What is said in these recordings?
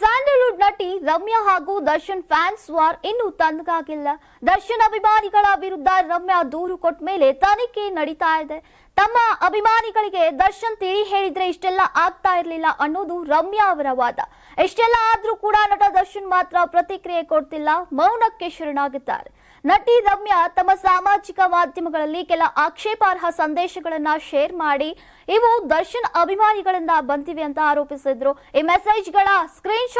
Sandalwood ನಟಿ ರಮ್ಯಾ ಹಾಗೂ Darshan fans war ಇನ್ನೂ ತಣ್ಣಗಾಗಿಲ್ಲ. ದರ್ಶನ್ ಅಭಿಮಾನಿಗಳ ವಿರುದ್ಧ ರಮ್ಯಾ ದೂರು ಕೊಟ್ಟ ಮೇಲೆ ತನಿಖೆ ನಡೀತಾ ಇದೆ. ತಮ್ಮ ಅಭಿಮಾನಿಗಳಿಗೆ ದರ್ಶನ್ ತಿಳಿ ಹೇಳಿದ್ರೆ ಇಷ್ಟೆಲ್ಲ ಆಗ್ತಾ ಇರಲಿಲ್ಲ ಅನ್ನೋದು ರಮ್ಯಾ ಅವರ ವಾದ. ಇಷ್ಟೆಲ್ಲ ಆದ್ರೂ ಕೂಡ ನಟ ದರ್ಶನ್ ಮಾತ್ರ ಪ್ರತಿಕ್ರಿಯೆ ಕೊಡ್ತಿಲ್ಲ, ಮೌನಕ್ಕೆ ಶರಣಾಗಿದ್ದಾರೆ ನಟಿ ರಮ್ಯಾ ತಮ್ಮ ಸಾಮಾಜಿಕ ಮಾಧ್ಯಮಗಳಲ್ಲಿ ಕೆಲ ಆಕ್ಷೇಪಾರ್ಹ ಸಂದೇಶಗಳನ್ನ ಶೇರ್ ಮಾಡಿ, ಇವು ದರ್ಶನ್ ಅಭಿಮಾನಿಗಳಿಂದ ಬಂದಿವೆ ಅಂತ ಆರೋಪಿಸಿದ್ರು. ಈ ಮೆಸೇಜ್ಗಳ ಸ್ಕ್ರೀನ್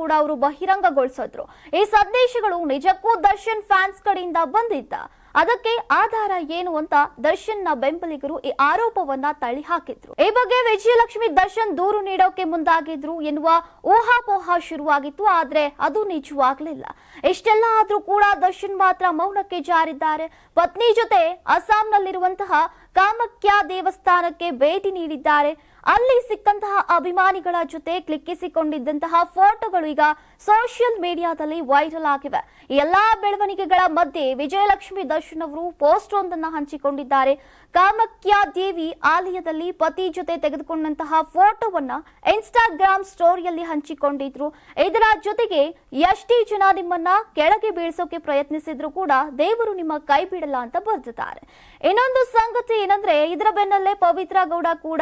ಕೂಡ ಅವರು ಬಹಿರಂಗಗೊಳಿಸಿದ್ರು. ಈ ಸಂದೇಶಗಳು ನಿಜಕ್ಕೂ ದರ್ಶನ್ ಫ್ಯಾನ್ಸ್ ಕಡೆಯಿಂದ ಬಂದಿದ್ದ ಅದಕ್ಕೆ ಆಧಾರ ಏನು ಅಂತ ದರ್ಶನ್ನ ಬೆಂಬಲಿಗರು ಈ ಆರೋಪವನ್ನ ತಳ್ಳಿ ಹಾಕಿದ್ರು ಈ ಬಗ್ಗೆ ವಿಜಯಲಕ್ಷ್ಮಿ ದರ್ಶನ್ ದೂರು ನೀಡೋಕೆ ಮುಂದಾಗಿದ್ರು ಎನ್ನುವ ಊಹಾಪೋಹ ಶುರುವಾಗಿತ್ತು, ಆದ್ರೆ ಅದು ನಿಜವಾಗ್ಲಿಲ್ಲ. ಇಷ್ಟೆಲ್ಲ ಆದ್ರೂ ಕೂಡ ದರ್ಶನ್ ಮಾತ್ರ ಮೌನಕ್ಕೆ ಜಾರಿದ್ದಾರೆ. ಪತ್ನಿ ಜೊತೆ ಅಸ್ಸಾಂನಲ್ಲಿರುವಂತಹ ಕಾಮಕ್ಯ ದೇವಸ್ಥಾನಕ್ಕೆ ಭೇಟಿ ನೀಡಿದ್ದಾರೆ. ಅಲ್ಲಿ ಸಿಕ್ಕಂತಹ ಅಭಿಮಾನಿಗಳ ಜೊತೆ ಕ್ಲಿಕ್ಕಿಸಿಕೊಂಡಿದ್ದಂತಹ ಫೋಟೋಗಳು ಈಗ ಸೋಷಿಯಲ್ ಮೀಡಿಯಾದಲ್ಲಿ ವೈರಲ್ ಆಗಿವೆ. ಎಲ್ಲಾ ಬೆಳವಣಿಗೆಗಳ ಮಧ್ಯೆ ವಿಜಯಲಕ್ಷ್ಮಿ ದರ್ಶನ್ ಅವರು ಪೋಸ್ಟ್ ಒಂದನ್ನು ಹಂಚಿಕೊಂಡಿದ್ದಾರೆ. ಕಾಮಕ್ಯ ದೇವಿ ಆಲಯದಲ್ಲಿ ಪತಿ ಜೊತೆ ತೆಗೆದುಕೊಂಡಂತಹ ಫೋಟೋವನ್ನ ಇನ್ಸ್ಟಾಗ್ರಾಮ್ ಸ್ಟೋರಿಯಲ್ಲಿ ಹಂಚಿಕೊಂಡಿದ್ರು. ಇದರ ಜೊತೆಗೆ ಎಷ್ಟೇ ಜನ ನಿಮ್ಮನ್ನ ಕೆಳಗೆ ಬೀಳ್ಸೋಕೆ ಪ್ರಯತ್ನಿಸಿದ್ರು ಕೂಡ ದೇವರು ನಿಮ್ಮ ಕೈ ಬಿಡಲ್ಲ ಅಂತ ಬರೆದಿದ್ದಾರೆ. ಇನ್ನೊಂದು ಸಂಗತಿ ಏನಂದ್ರೆ, ಇದರ ಬೆನ್ನಲ್ಲೇ ಪವಿತ್ರ ಗೌಡ ಕೂಡ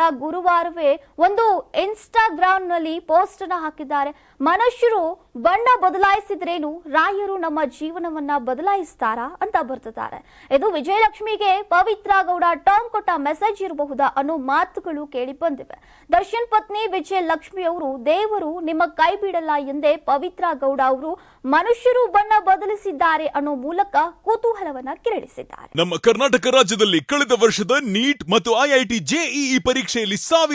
ಗುರುವಾರವೇ ಒಂದು ಇನ್ಸ್ಟಾಗ್ರಾಮ್ನಲ್ಲಿ ಪೋಸ್ಟ್ ಅನ್ನ ಹಾಕಿದ್ದಾರೆ. ಮನುಷ್ಯರು ಬಣ್ಣ ಬದಲಾಯಿಸಿದ್ರೇನು? ರಾಯರು ನಮ್ಮ ಜೀವನವನ್ನ ಬದಲಾಯಿಸ್ತಾರಾ ಅಂತ ಬರ್ತಿದ್ದಾರೆ. ಇದು ವಿಜಯಲಕ್ಷ್ಮಿಗೆ ಪವಿತ್ರ ಗೌಡ ಟಾಂಗ್ ಕೊಟ್ಟ ಮೆಸೇಜ್ ಇರಬಹುದಾ ಅನ್ನೋ ಮಾತುಗಳು ಕೇಳಿ ಬಂದಿವೆ. ದರ್ಶನ್ ಪತ್ನಿ ವಿಜಯಲಕ್ಷ್ಮಿ ಅವರು, ದೇವರು ನಿಮ್ಮ ಕೈ ಬಿಡಲ್ಲ ಎಂದೇ ಪವಿತ್ರ ಗೌಡ ಅವರು ಮನುಷ್ಯರು ಬಣ್ಣ ಬದಲಿಸಿದ್ದಾರೆ ಅನ್ನೋ ಮೂಲಕ ಕುತೂಹಲವನ್ನ ಕೆರಳಿಸಿದ್ದಾರೆ. ನಮ್ಮ ಕರ್ನಾಟಕ ರಾಜ್ಯದಲ್ಲಿ ಕಳೆದ ವರ್ಷದ ನೀಟ್ ಮತ್ತು ಐಐಟಿ ಜೆಇಇ ಪರೀಕ್ಷೆಯಲ್ಲಿ